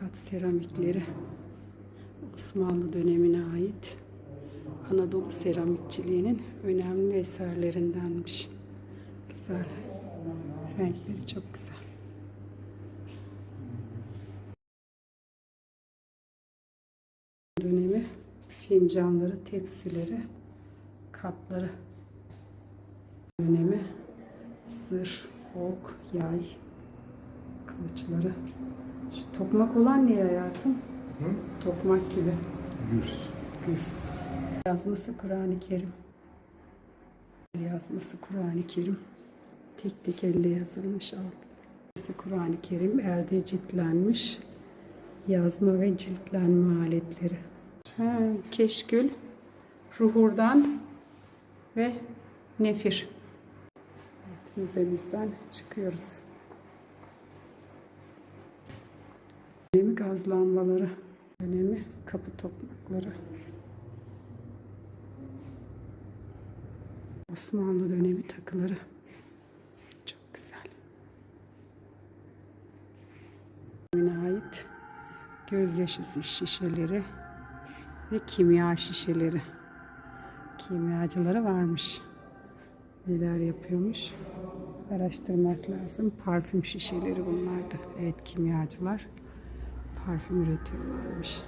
Kat seramikleri Osmanlı dönemine ait Anadolu seramikçiliğinin önemli eserlerindenmiş. Güzel. Renkleri çok güzel. Dönemi fincanları, tepsileri, kapları. Dönemi zırh, ok, yay, kılıçları. Şu tokmak olan ne hayatım? Tokmak gibi. Gürs. Gürs. Yazması Kur'an-ı Kerim. Yazması Kur'an-ı Kerim. Tek tek elle yazılmış altı. Yazması Kur'an-ı Kerim elde ciltlenmiş. Yazma ve ciltlenme aletleri. Ha, keşkül, ruhurdan ve nefir. Evet, müzemizden çıkıyoruz. Dönemi gazlanmaları, dönemi kapı toprakları. Osmanlı dönemi takıları. Çok güzel. Dönemine ait gözyaşı şişeleri ve kimya şişeleri. Kimyacıları varmış. Neler yapıyormuş? Araştırmak lazım. Parfüm şişeleri bunlardı. Evet kimyacılar parfüm üretiyorlarmış.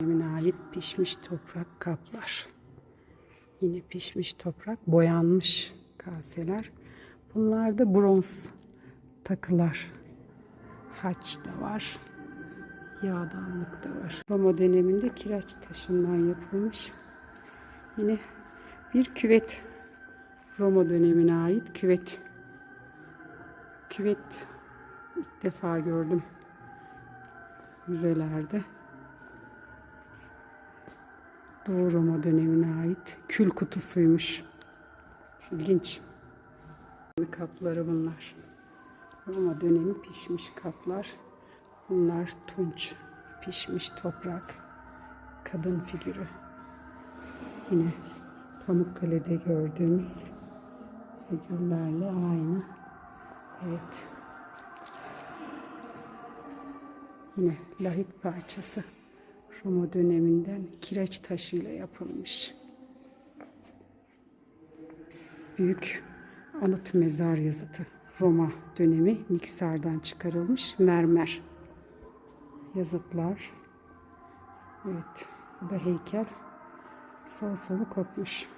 Dönemine ait pişmiş toprak kaplar. Yine pişmiş toprak, boyanmış kaseler. Bunlar da bronz takılar. Haç da var. Yağdanlık da var. Roma döneminde kireç taşından yapılmış. Yine bir küvet. Roma dönemine ait küvet. Küvet ilk defa gördüm müzelerde. Doğu Roma dönemine ait kül kutusuymuş. İlginç. Kapları bunlar. Roma dönemi pişmiş kaplar. Bunlar tunç, pişmiş toprak, kadın figürü. Yine Pamukkale'de gördüğümüz figürlerle aynı. Evet. Yine lahit parçası. Roma döneminden kireç taşıyla yapılmış. Büyük anıt mezar yazıtı. Roma dönemi Niksar'dan çıkarılmış mermer yazıtlar. Evet, bu da heykel. Sağ solu kopmuş.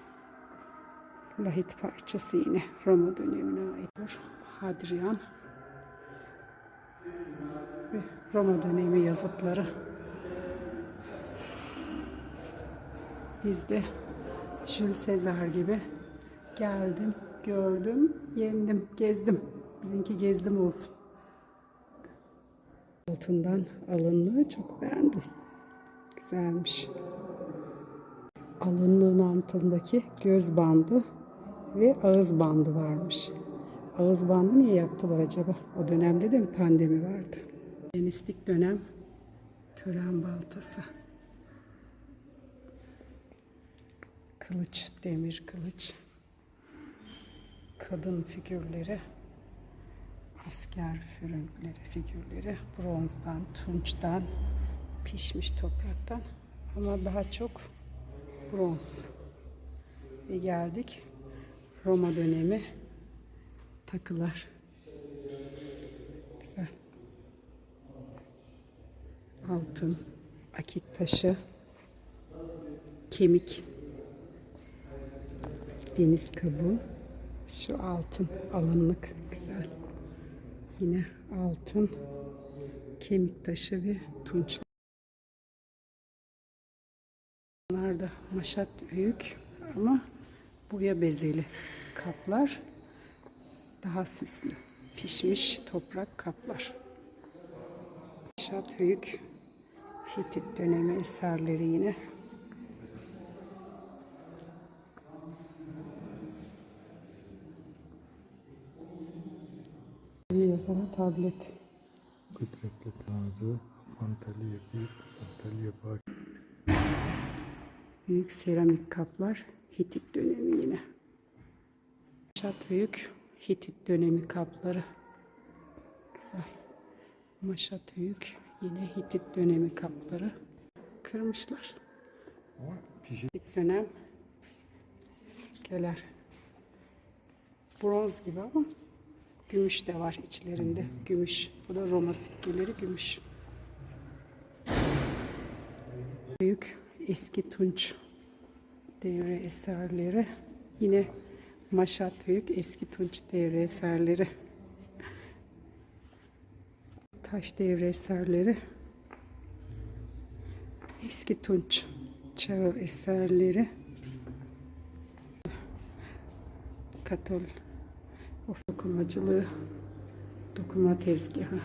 Lahit parçası yine Roma dönemine ait. Hadrian Roma dönemi yazıtları. Biz de Jules Caesar gibi geldim, gördüm, yendim, gezdim. Bizimki gezdim olsun. Altından alınlığı çok beğendim. Güzelmiş. Alınlığın altındaki göz bandı ve ağız bandı varmış. Ağız bandı niye yaptılar acaba? O dönemde de mi pandemi vardı? Helenistik dönem tören baltası. Kılıç, demir kılıç. Kadın figürleri. Asker figürleri, figürleri. Bronzdan, tunçtan, pişmiş topraktan. Ama daha çok bronz. Ve geldik Roma dönemi takılar. Güzel. Altın, akik taşı, kemik, deniz kabuğu. Şu altın alınlık güzel. Yine altın, kemik taşı ve tunç. Bunlar da maşat büyük ama buya bezeli kaplar. Daha süslü. Pişmiş toprak kaplar. Maşat büyük Hitit dönemi eserleri yine. Yazılı tablet. Kudretli Tanrı, Antalya Büyük, Antalya Bak. Büyük seramik kaplar Hitit dönemi yine. Maşat büyük Hitit dönemi kapları. Güzel. Maşat büyük Yine Hitit dönemi kapları. Kırmışlar. Hitit dönem sikkeler. Bronz gibi ama gümüş de var içlerinde. Gümüş. Bu da Roma sikkeleri gümüş. Büyük eski tunç devre eserleri. Yine Maşat Büyük eski tunç devre eserleri. Taş devre eserleri. Eski tunç çağı eserleri. Katol of dokumacılığı dokuma tezgahı.